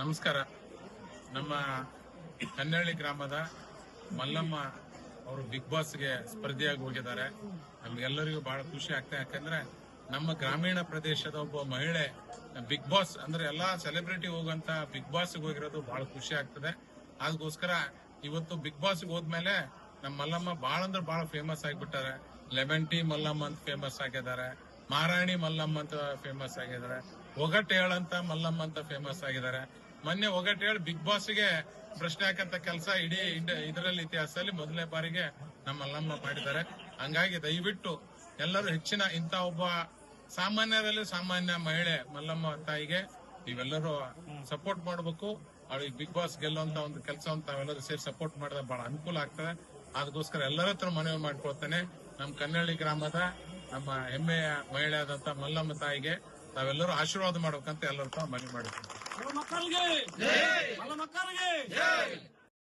ನಮಸ್ಕಾರ. ನಮ್ಮ ಕನ್ನಳ್ಳಿ ಗ್ರಾಮದ ಮಲ್ಲಮ್ಮ ಅವರು ಬಿಗ್ ಬಾಸ್ಗೆ ಸ್ಪರ್ಧಿಯಾಗಿ ಹೋಗಿದ್ದಾರೆ. ನಮ್ಗೆಲ್ಲರಿಗೂ ಬಹಳ ಖುಷಿ ಆಗ್ತದೆ ಯಾಕಂದ್ರೆ ನಮ್ಮ ಗ್ರಾಮೀಣ ಪ್ರದೇಶದ ಒಬ್ಬ ಮಹಿಳೆ ಬಿಗ್ ಬಾಸ್ ಅಂದ್ರೆ ಎಲ್ಲಾ ಸೆಲೆಬ್ರಿಟಿ ಹೋಗುವಂತ ಬಿಗ್ ಬಾಸ್ ಹೋಗಿರೋದು ಬಹಳ ಖುಷಿ ಆಗ್ತದೆ. ಅದಕ್ಕೋಸ್ಕರ ಇವತ್ತು ಬಿಗ್ ಬಾಸ್ ಹೋದ್ಮೇಲೆ ನಮ್ಮ ಮಲ್ಲಮ್ಮ ಬಹಳ ಅಂದ್ರೆ ಬಹಳ ಫೇಮಸ್ ಆಗಿಬಿಟ್ಟಾರೆ. ಲೆಮನ್ ಟೀ ಮಲ್ಲಮ್ಮ ಅಂತ ಫೇಮಸ್ ಆಗಿದ್ದಾರೆ. ಮಹಾರಾಣಿ ಮಲ್ಲಮ್ಮ ಅಂತ ಫೇಮಸ್ ಆಗಿದ್ದಾರೆ. ಒಗಟೇಳ್ ಅಂತ ಮಲ್ಲಮ್ಮ ಅಂತ ಫೇಮಸ್ ಆಗಿದ್ದಾರೆ. ಮೊನ್ನೆ ಒಗಟೇಳ್ ಬಿಗ್ ಬಾಸ್ಗೆ ಪ್ರಶ್ನೆ ಹಾಕಂತ ಕೆಲಸ ಇಡೀ ಇದರಲ್ಲಿ ಇತಿಹಾಸದಲ್ಲಿ ಮೊದಲನೇ ಬಾರಿಗೆ ನಮ್ಮ ಮಲ್ಲಮ್ಮ ಮಾಡಿದ್ದಾರೆ. ಹಂಗಾಗಿ ದಯವಿಟ್ಟು ಎಲ್ಲರೂ ಹೆಚ್ಚಿನ ಇಂತ ಒಬ್ಬ ಸಾಮಾನ್ಯರಲ್ಲಿ ಸಾಮಾನ್ಯ ಮಹಿಳೆ ಮಲ್ಲಮ್ಮ ತಾಯಿಗೆ ನೀವೆಲ್ಲರೂ ಸಪೋರ್ಟ್ ಮಾಡಬೇಕು. ಅವಳಿಗೆ ಬಿಗ್ ಬಾಸ್ ಗೆಲ್ಲುವಂತ ಒಂದು ಕೆಲಸ ತಾವೆಲ್ಲರೂ ಸೇರಿ ಸಪೋರ್ಟ್ ಮಾಡಿದ್ರೆ ಬಹಳ ಅನುಕೂಲ ಆಗ್ತದೆ. ಅದಕ್ಕೋಸ್ಕರ ಎಲ್ಲರ ಹತ್ರ ಮನವಿ ಮಾಡ್ಕೊಳ್ತೇನೆ. ನಮ್ಮ ಕನ್ನಳ್ಳಿ ಗ್ರಾಮದ ನಮ್ಮ ಹೆಮ್ಮೆಯ ಮಹಿಳೆ ಆದಂತ ಮಲ್ಲಮ್ಮ ತಾಯಿಗೆ ತಾವೆಲ್ಲರೂ ಆಶೀರ್ವಾದ ಮಾಡ್ಬೇಕಂತ ಎಲ್ಲರ ಮನವಿ ಮಾಡಿದ್ದೀನಿ மக்களுக்கு மக்களுக்கு